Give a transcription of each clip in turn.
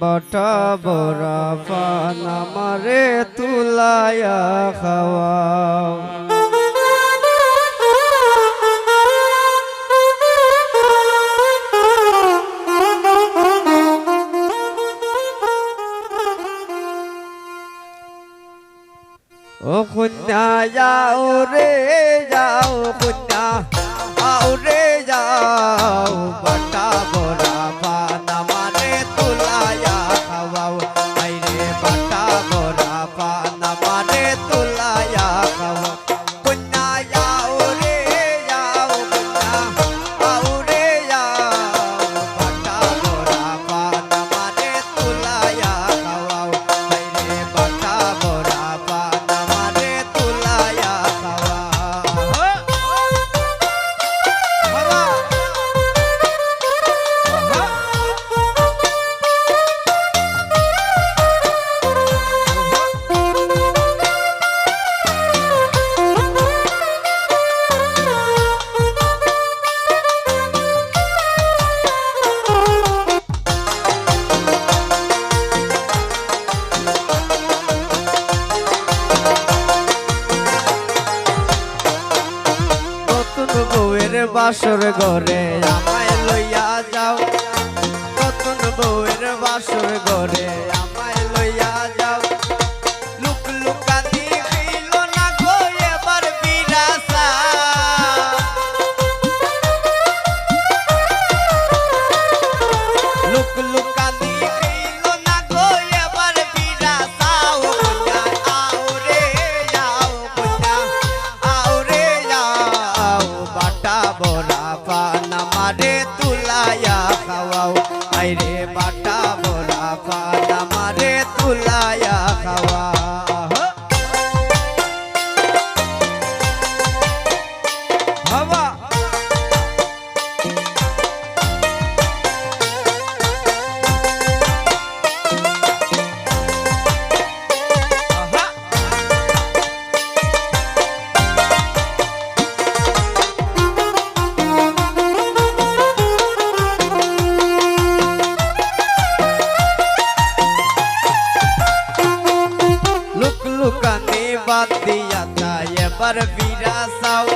বটা বরা পান মারে তুলায়া খাওয়া। ઓ કુન્યા જાઓ રે જાઓ કુન્યા આવ રે જાઓ બટા બોરા বাসর ঘরে। আমায় লইয়া যাও কত বউয়ের বাসর ঘরে। বাইরে বাটা বলা পায়। দিয়া তাই এবার বিরাসাও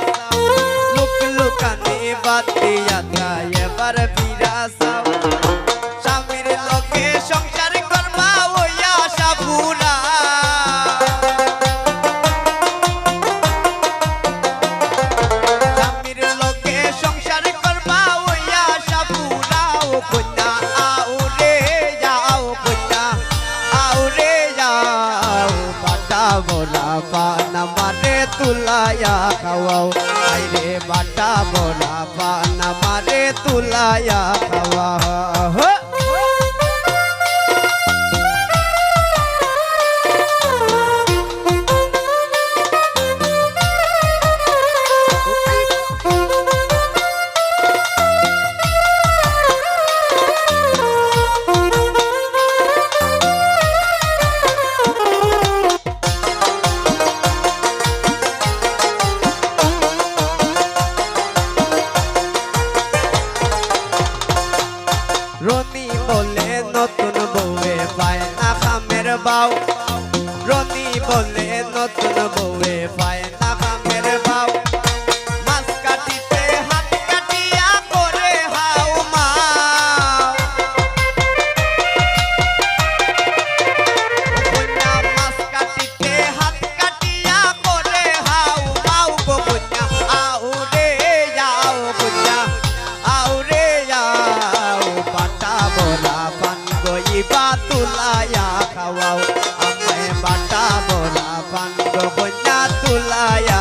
তুলায়া খাওয়াও। আইরে বাটা বড়া পান আমারে তুলায়া পাও। রনি বলে নতুন বউয়ে পায় গহনা তুলায়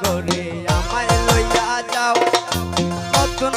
বাসর আমায় লইয়া যাও নতুন